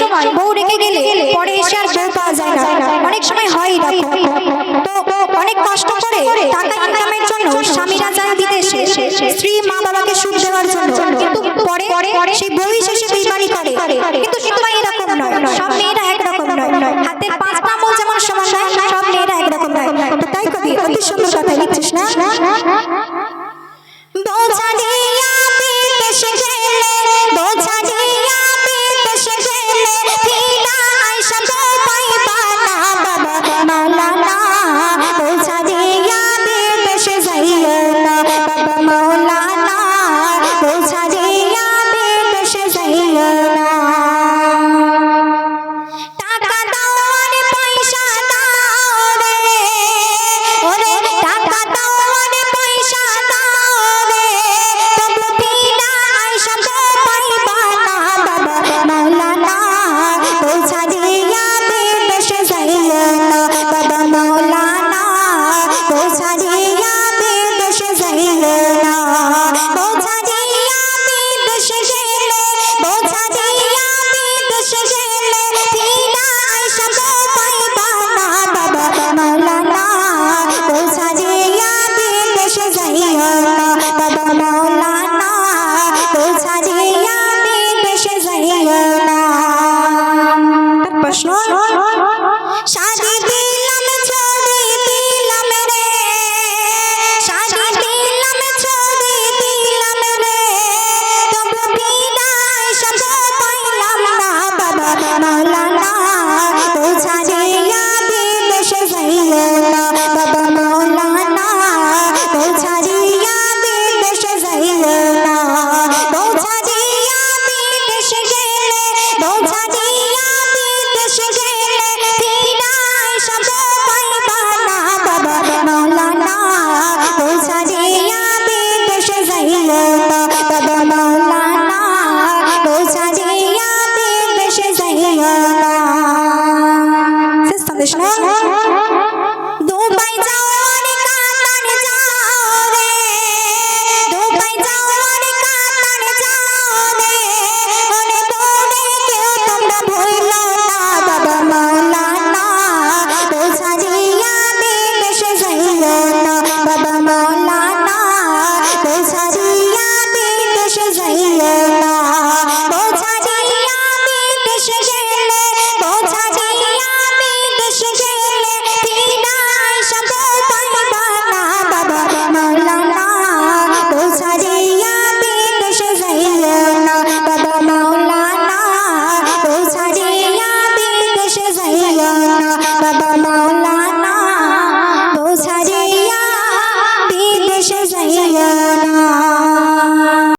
সময় বউ রেখে গেলে পরে এসে আর বউ পাওয়া যায় না। অনেক সময় হয় দেখো তো অনেক কষ্ট করে টাকা ইনকামের জন্য স্বামীরা যায় বিদেশে স্ত্রী মা বাবাকে সুখ দেওয়ার জন্য। কিন্তু পরে সেই বউই শেষে বেইমানি করে। কিন্তু সবাই এরকম নয়। সব মেয়েরা মৌলানা তুই ছাড়িয়া বিদেশ যাইও না বাবা মৌলানা তুই ছাড়িয়া বিদেশ যাইও না তুই ছাড়িয়া বিদেশ গেলে তুই कृष्ण दोन बाईचा